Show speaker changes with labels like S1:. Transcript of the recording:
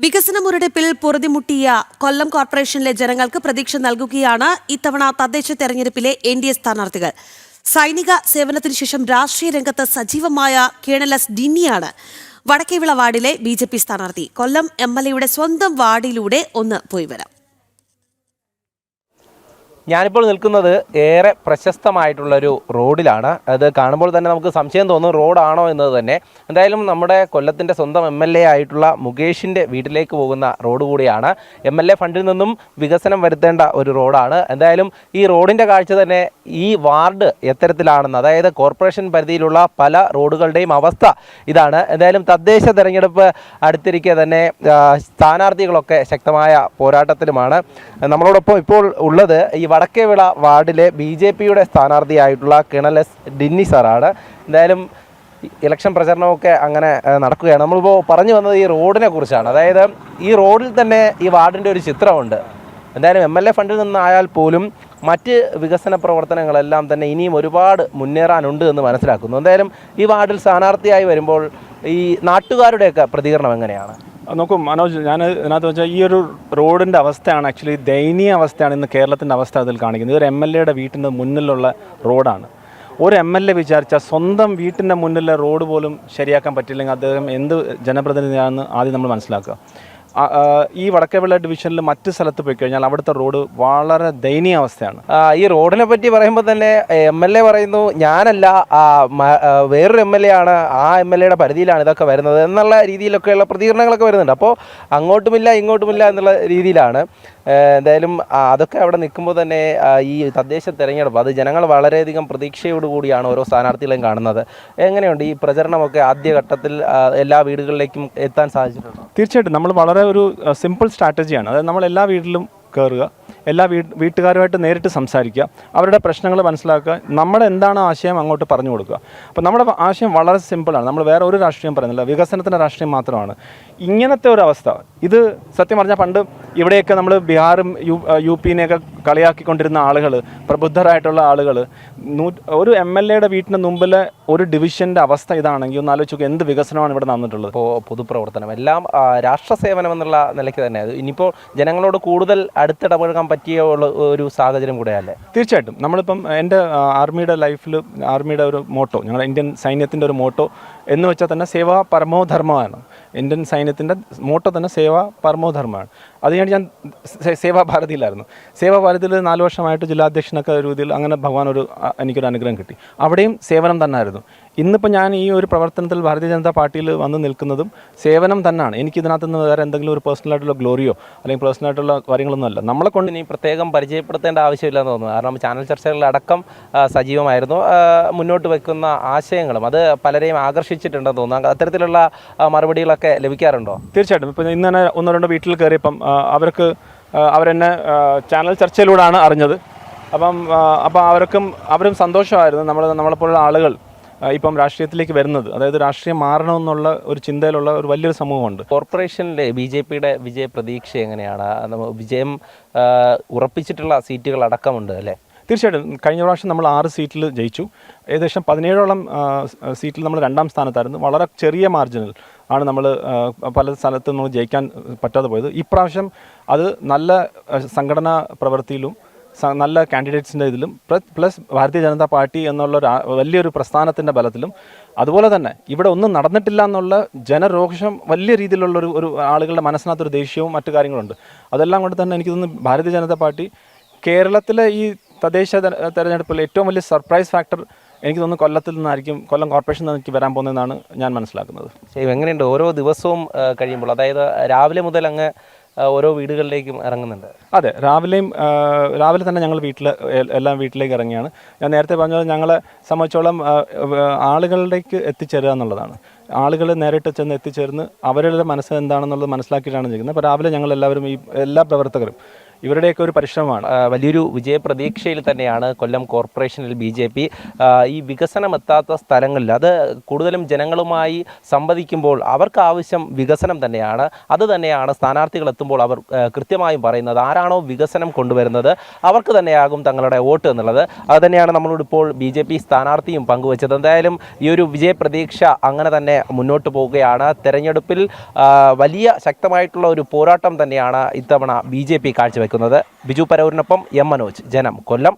S1: വികസന മുരടിപ്പിൽ പൊറുതിമുട്ടിയ കൊല്ലം കോർപ്പറേഷനിലെ ജനങ്ങൾക്ക് പ്രതീക്ഷ നൽകുകയാണ് ഇത്തവണ തദ്ദേശ തെരഞ്ഞെടുപ്പിലെ എൻ ഡി എ സ്ഥാനാർത്ഥികൾ. സൈനിക സേവനത്തിനു ശേഷം രാഷ്ട്രീയ രംഗത്ത് സജീവമായ കേണൽ എസ് ഡിന്നിയാണ് വടക്കേവിള വാർഡിലെ ബി ജെ പി സ്ഥാനാർത്ഥി. കൊല്ലം എം എൽ എയുടെ സ്വന്തം വാർഡിലൂടെ ഒന്ന് പോയി വരാം.
S2: ഞാനിപ്പോൾ നിൽക്കുന്നത് ഏറെ പ്രശസ്തമായിട്ടുള്ളൊരു റോഡിലാണ്. അത് കാണുമ്പോൾ തന്നെ നമുക്ക് സംശയം തോന്നും റോഡാണോ എന്നത് തന്നെ. എന്തായാലും നമ്മുടെ കൊല്ലത്തിന്റെ സ്വന്തം എം എൽ എ ആയിട്ടുള്ള മുകേഷിന്റെ വീട്ടിലേക്ക് പോകുന്ന റോഡ് കൂടിയാണ്. എം എൽ എ ഫണ്ടിൽ നിന്നും വികസനം വരുത്തേണ്ട ഒരു റോഡാണ്. എന്തായാലും ഈ റോഡിന്റെ കാഴ്ച തന്നെ ഈ വാർഡ് എത്തരത്തിലാണെന്ന് അതായത് കോർപ്പറേഷൻ പരിധിയിലുള്ള പല റോഡുകളുടെയും അവസ്ഥ ഇതാണ്. എന്തായാലും തദ്ദേശ തെരഞ്ഞെടുപ്പ് അടുത്തിരിക്കെ തന്നെ സ്ഥാനാർത്ഥികളൊക്കെ ശക്തമായ പോരാട്ടത്തിലുമാണ്. നമ്മളോടൊപ്പം ഇപ്പോൾ ഉള്ളത് ഈ വടക്കേവിള വാർഡിലെ ബി ജെ പിയുടെ സ്ഥാനാർത്ഥിയായിട്ടുള്ള കിണൽ എസ് ഡിന്നി സാറാണ്. എന്തായാലും ഇലക്ഷൻ പ്രചരണമൊക്കെ അങ്ങനെ നടക്കുകയാണ്. നമ്മളിപ്പോൾ പറഞ്ഞു വന്നത് ഈ റോഡിനെ കുറിച്ചാണ്. അതായത് ഈ റോഡിൽ തന്നെ ഈ വാർഡിന്റെ ഒരു ചിത്രമുണ്ട്. എന്തായാലും എം എൽ എ ഫണ്ടിൽ നിന്നായാൽ പോലും മറ്റ് വികസന പ്രവർത്തനങ്ങളെല്ലാം തന്നെ ഇനിയും ഒരുപാട് മുന്നേറാനുണ്ട് എന്ന് മനസ്സിലാക്കുന്നു. എന്തായാലും ഈ വാർഡിൽ സ്ഥാനാർത്ഥിയായി വരുമ്പോൾ ഈ നാട്ടുകാരുടെയൊക്കെ പ്രതികരണം എങ്ങനെയാണ്?
S3: നോക്കൂ മനോജ് ഞാൻ ഇതിനകത്ത് വെച്ചാൽ ഈ ഒരു റോഡിന്റെ അവസ്ഥയാണ് ആക്ച്വലി ദയനീയ അവസ്ഥയാണ് ഇന്ന് കേരളത്തിന്റെ അവസ്ഥ അതിൽ കാണിക്കുന്നത്. ഇതൊരു എം എൽ എയുടെ വീട്ടിന്റെ മുന്നിലുള്ള റോഡാണ്. ഒരു എം എൽ എ വിചാരിച്ചാൽ സ്വന്തം വീട്ടിന്റെ മുന്നിലെ റോഡ് പോലും ശരിയാക്കാൻ പറ്റില്ലെങ്കിൽ അദ്ദേഹം എന്ത് ജനപ്രതിനിധിയാണെന്ന് ആദ്യം നമ്മൾ മനസ്സിലാക്കുക. ഈ വടക്കേവിള ഡിവിഷനിൽ മറ്റ് സ്ഥലത്ത് പോയി കഴിഞ്ഞാൽ അവിടുത്തെ റോഡ് വളരെ ദയനീയ അവസ്ഥയാണ്.
S2: ഈ റോഡിനെ പറ്റി പറയുമ്പോൾ തന്നെ എം എൽ എ പറയുന്നു ഞാനല്ല വേറൊരു എം എൽ എ ആണ് ആ എം എൽ എയുടെ പരിധിയിലാണ് ഇതൊക്കെ വരുന്നത് എന്നുള്ള രീതിയിലൊക്കെയുള്ള പ്രതികരണങ്ങളൊക്കെ വരുന്നുണ്ട്. അപ്പോൾ അങ്ങോട്ടുമില്ല ഇങ്ങോട്ടുമില്ല എന്നുള്ള രീതിയിലാണ്. എന്തായാലും അതൊക്കെ അവിടെ നിൽക്കുമ്പോൾ തന്നെ ഈ തദ്ദേശ തെരഞ്ഞെടുപ്പ് അത് ജനങ്ങൾ വളരെയധികം പ്രതീക്ഷയോടുകൂടിയാണ് ഓരോ സ്ഥാനാർത്ഥികളെയും കാണുന്നത്. എങ്ങനെയുണ്ട് ഈ പ്രചരണമൊക്കെ ആദ്യഘട്ടത്തിൽ എല്ലാ വീടുകളിലേക്കും എത്താൻ സാധിച്ചിട്ടുണ്ടോ?
S3: തീർച്ചയായിട്ടും. നമ്മൾ വളരെ ഒരു സിമ്പിൾ സ്ട്രാറ്റജിയാണ് അതായത് നമ്മൾ എല്ലാ വീട്ടിലും കയറുക എല്ലാ വീട്ടുകാരുമായിട്ട് നേരിട്ട് സംസാരിക്കുക അവരുടെ പ്രശ്നങ്ങൾ മനസ്സിലാക്കുക നമ്മുടെ എന്താണ് ആശയം അങ്ങോട്ട് പറഞ്ഞു കൊടുക്കുക. അപ്പോൾ നമ്മുടെ ആശയം വളരെ സിമ്പിളാണ്. നമ്മൾ വേറെ ഒരു രാഷ്ട്രീയം പറയുന്നില്ല. വികസനത്തിന്റെ രാഷ്ട്രീയം മാത്രമാണ്. ഇങ്ങനത്തെ ഒരു അവസ്ഥ. ഇത് സത്യം പറഞ്ഞാൽ പണ്ട് ഇവിടെയൊക്കെ നമ്മൾ ബീഹാറും യു യു പിനെയൊക്കെ കളിയാക്കിക്കൊണ്ടിരുന്ന ആളുകൾ പ്രബുദ്ധരായിട്ടുള്ള ആളുകൾ നൂ ഒരു എം എൽ എയുടെ വീട്ടിന് മുമ്പിലെ ഒരു ഡിവിഷന്റെ അവസ്ഥ ഇതാണെങ്കിൽ ഒന്ന് ആലോചിച്ച് എന്ത് വികസനമാണ് ഇവിടെ നടന്നിട്ടുള്ളത്.
S2: ഇപ്പോൾ പൊതുപ്രവർത്തനം. എല്ലാം രാഷ്ട്ര സേവനം എന്നുള്ള നിലയ്ക്ക് തന്നെ. ഇനിയിപ്പോൾ ജനങ്ങളോട് കൂടുതൽ അടുത്തിടപഴകാൻ പറ്റിയ ഉള്ള ഒരു സാഹചര്യം കൂടെയല്ലേ?
S3: തീർച്ചയായിട്ടും. നമ്മളിപ്പം എന്റെ ആർമിയുടെ ലൈഫിൽ ആർമിയുടെ ഒരു മോട്ടോ ഞങ്ങളുടെ ഇന്ത്യൻ സൈന്യത്തിന്റെ ഒരു മോട്ടോ എന്ന് വെച്ചാൽ തന്നെ സേവാ പരമോധർമ്മമാണ്. ഇന്ത്യൻ സൈന്യത്തിന്റെ മോട്ടോ തന്നെ സേവാ പരമോധർമ്മമാണ്. അത് കഴിഞ്ഞ് ഞാൻ സേവാഭാരതിയിലായിരുന്നു സേവാ ഭാരതിയിലായിരുന്നു. സേവാ ഭാരതിയിൽ നാല് വർഷമായിട്ട് ജില്ലാധ്യക്ഷനൊക്കെ രീതിയിൽ അങ്ങനെ ഭഗവാൻ ഒരു എനിക്കൊരു അനുഗ്രഹം കിട്ടി. അവിടെയും സേവനം തന്നെ ആയിരുന്നു ഇന്നിപ്പോൾ ഞാൻ ഈ ഒരു പ്രവർത്തനത്തിൽ ഭാരതീയ ജനതാ പാർട്ടിയിൽ വന്ന് നിൽക്കുന്നതും സേവനം തന്നെയാണ് എനിക്ക് ഇതിനകത്ത് നിന്ന് വേറെ എന്തെങ്കിലും ഒരു പേഴ്സണലായിട്ടുള്ള ഗ്ലോറിയോ അല്ലെങ്കിൽ പേഴ്സണലായിട്ടുള്ള കാര്യങ്ങളൊന്നും അല്ല. നമ്മളെ കൊണ്ട്
S2: ഇനി പ്രത്യേകം പരിചയപ്പെടുത്തേണ്ട ആവശ്യമില്ലെന്ന് തോന്നുന്നു. കാരണം ചാനൽ ചർച്ചകളിലടക്കം സജീവമായിരുന്നു. മുന്നോട്ട് വയ്ക്കുന്ന ആശയങ്ങളും അത് പലരെയും ആകർഷിച്ചിട്ടുണ്ടെന്ന് തോന്നുന്നു. അത്തരത്തിലുള്ള മറുപടികളൊക്കെ ലഭിക്കാറുണ്ടോ?
S3: തീർച്ചയായിട്ടും. ഇപ്പം ഇന്ന് തന്നെ ഒന്നോ രണ്ടോ വീട്ടിൽ കയറിയപ്പം അവർക്ക് അവരെന്നെ ചാനൽ ചർച്ചയിലൂടെയാണ് അറിഞ്ഞത്. അപ്പം അപ്പം അവർക്കും അവരും സന്തോഷമായിരുന്നു നമ്മൾ നമ്മളെപ്പോലുള്ള ആളുകൾ ഇപ്പം രാഷ്ട്രീയത്തിലേക്ക് വരുന്നത്. അതായത് രാഷ്ട്രീയം മാറണമെന്നുള്ള ഒരു ചിന്തയിലുള്ള ഒരു വലിയൊരു സമൂഹമുണ്ട്.
S2: കോർപ്പറേഷനിലെ ബി ജെ പിയുടെ വിജയ പ്രതീക്ഷ എങ്ങനെയാണ് വിജയം ഉറപ്പിച്ചിട്ടുള്ള സീറ്റുകൾ അടക്കമുണ്ട് അല്ലേ?
S3: തീർച്ചയായിട്ടും കഴിഞ്ഞ പ്രാവശ്യം നമ്മൾ ആറ് സീറ്റിൽ ജയിച്ചു. ഏകദേശം പതിനേഴോളം സീറ്റിൽ നമ്മൾ രണ്ടാം സ്ഥാനത്തായിരുന്നു. വളരെ ചെറിയ മാർജിനിൽ ആണ് നമ്മൾ പല സ്ഥലത്ത് നമ്മൾ ജയിക്കാൻ പറ്റാതെ പോയത്. ഇപ്രാവശ്യം അത് നല്ല സംഘടനാ പ്രവൃത്തിയിലും നല്ല കാൻഡിഡേറ്റ്സിന്റെ ഇതിലും പ്ലസ് ഭാരതീയ ജനതാ പാർട്ടി എന്നുള്ള ഒരു വലിയൊരു പ്രസ്ഥാനത്തിന്റെ ബലത്തിലും അതുപോലെ തന്നെ ഇവിടെ ഒന്നും നടന്നിട്ടില്ല എന്നുള്ള ജനരോഷം വലിയ രീതിയിലുള്ള ഒരു ഒരു ആളുകളുടെ മനസ്സിനകത്തൊരു ദേഷ്യവും മറ്റു കാര്യങ്ങളുണ്ട്. അതെല്ലാം കൊണ്ട് തന്നെ എനിക്ക് തോന്നുന്നു ഭാരതീയ ജനതാ പാർട്ടി കേരളത്തിലെ ഈ തദ്ദേശ തെര- തെരഞ്ഞെടുപ്പിൽ ഏറ്റവും വലിയ സർപ്രൈസ് ഫാക്ടർ എനിക്ക് തോന്നുന്നു കൊല്ലത്തിൽ നിന്നായിരിക്കും കൊല്ലം കോർപ്പറേഷൻ നിന്ന് എനിക്ക് വരാൻ പോകുന്നതെന്നാണ് ഞാൻ മനസ്സിലാക്കുന്നത്.
S2: ശരി എങ്ങനെയുണ്ട്? ഓരോ ദിവസവും കഴിയുമ്പോൾ അതായത് രാവിലെ മുതൽ അങ്ങ് ഓരോ വീടുകളിലേക്കും ഇറങ്ങുന്നുണ്ട്.
S3: അതെ രാവിലെയും രാവിലെ തന്നെ ഞങ്ങൾ വീട്ടിൽ എല്ലാം വീട്ടിലേക്ക് ഇറങ്ങിയാണ്. ഞാൻ നേരത്തെ പറഞ്ഞത് ഞങ്ങളെ സംബന്ധിച്ചോളം ആളുകളിലേക്ക് എത്തിച്ചേരുക എന്നുള്ളതാണ്. ആളുകൾ നേരിട്ട് ചെന്ന് എത്തിച്ചേർന്ന് അവരുടെ മനസ്സ് എന്താണെന്നുള്ളത് മനസ്സിലാക്കിയിട്ടാണ് ചെയ്യുന്നത് അപ്പോൾ രാവിലെ ഞങ്ങൾ എല്ലാവരും ഈ എല്ലാ പ്രവർത്തകരും ഇവരുടെയൊക്കെ ഒരു പരിശ്രമമാണ്.
S2: വലിയൊരു വിജയപ്രതീക്ഷയിൽ തന്നെയാണ് കൊല്ലം കോർപ്പറേഷനിൽ ബി ജെ പി ഈ വികസനം എത്താത്ത സ്ഥലങ്ങളിൽ. അത് കൂടുതലും ജനങ്ങളുമായി സംവദിക്കുമ്പോൾ അവർക്ക് ആവശ്യം വികസനം തന്നെയാണ്. അത് തന്നെയാണ് സ്ഥാനാർത്ഥികൾ എത്തുമ്പോൾ അവർ കൃത്യമായും പറയുന്നത്. ആരാണോ വികസനം കൊണ്ടുവരുന്നത് അവർക്ക് തന്നെയാകും തങ്ങളുടെ വോട്ട് എന്നുള്ളത്. അത് തന്നെയാണ് നമ്മളോട് ഇപ്പോൾ ബി ജെ പി സ്ഥാനാർത്ഥിയും പങ്കുവച്ചത്. എന്തായാലും ഈ ഒരു വിജയപ്രതീക്ഷ അങ്ങനെ തന്നെ മുന്നോട്ട് പോവുകയാണ്. തെരഞ്ഞെടുപ്പിൽ വലിയ ശക്തമായിട്ടുള്ള ഒരു പോരാട്ടം തന്നെയാണ് ഇത്തവണ ബി ജെ പി കാഴ്ചവെക്കുന്നത്. ബിജു പരൂരിനൊപ്പം എം മനോജ്. ജനം കൊല്ലം.